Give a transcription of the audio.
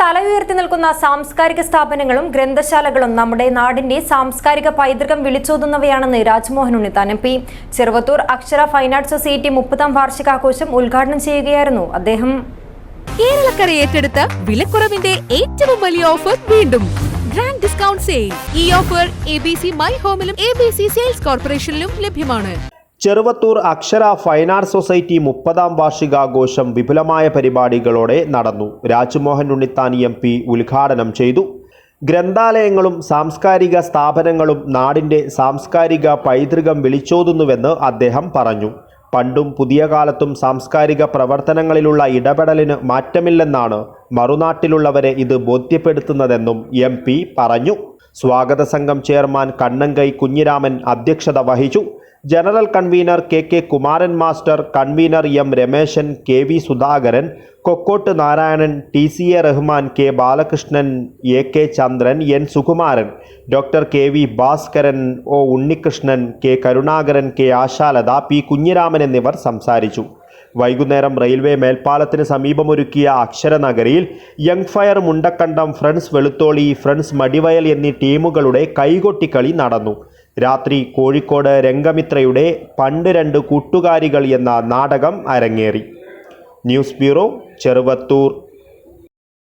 തല ഉയർത്തി നിൽക്കുന്ന സാംസ്കാരിക സ്ഥാപനങ്ങളും ഗ്രന്ഥശാലകളും നമ്മുടെ നാടിന്റെ സാംസ്കാരിക പൈതൃകം വിളിച്ചോതുന്നവയാണെന്ന് Rajmohan Unnithan M P. Cheruvathur Akshara fine arts society മുപ്പതാം വാർഷികാഘോഷം ഉദ്ഘാടനം ചെയ്യുകയായിരുന്നു അദ്ദേഹം. കേരളക്കര ഏറ്റെടുത്ത വിലക്കുറവിന്റെ ഏറ്റവും വലിയ ഓഫർ വീണ്ടും. ഗ്രാൻഡ് ഡിസ്കൗണ്ട് സെയിൽ ഈ offer A B C my ഹോമിലും A B C sales കോർപ്പറേഷനിലും ലഭ്യമാണ്. Cheruvathur Akshara fine arts society മുപ്പതാം വാർഷികാഘോഷം വിപുലമായ പരിപാടികളോടെ നടന്നു. രാജ്മോഹൻ ഉണ്ണിത്താൻ എം പി ഉദ്ഘാടനം ചെയ്തു. ഗ്രന്ഥാലയങ്ങളും സാംസ്കാരിക സ്ഥാപനങ്ങളും നാടിന്റെ സാംസ്കാരിക പൈതൃകം വിളിച്ചോതുന്നുവെന്ന് അദ്ദേഹം പറഞ്ഞു. പണ്ടും പുതിയ കാലത്തും സാംസ്കാരിക പ്രവർത്തനങ്ങളിലുള്ള ഇടപെടലിന് മാറ്റമില്ലെന്നാണ് മറുനാട്ടിലുള്ളവരെ ഇത് ബോധ്യപ്പെടുത്തുന്നതെന്നും എം പറഞ്ഞു. സ്വാഗത സംഘം ചെയർമാൻ കണ്ണങ്കൈ കുഞ്ഞിരാമൻ അധ്യക്ഷത വഹിച്ചു. General convener K K Kumaran master convener M Rameshan K V Sudhakaran Kokkott Narayanan T C A Rahman K Balakrishnan A K Chandran N Sukumaran doctor K V Bhaskaran O Unnikrishnan K Karunakaran K Ashalatha P Kunhiraman എന്നിവർ സംസാരിച്ചു. വൈകുന്നേരം railway മേൽപ്പാലത്തിന് സമീപമൊരുക്കിയ അക്ഷരനഗരിയിൽ young fire Mundakkandam friends Veluthooli friends Madivayal എന്നീ ടീമുകളുടെ കൈകൊട്ടിക്കളി നടന്നു. രാത്രി കോഴിക്കോട് രംഗമിത്രയുടെ പണ്ട് രണ്ട് കൂട്ടുകാരികൾ എന്ന നാടകം അരങ്ങേറി. News bureau Cheruvathur.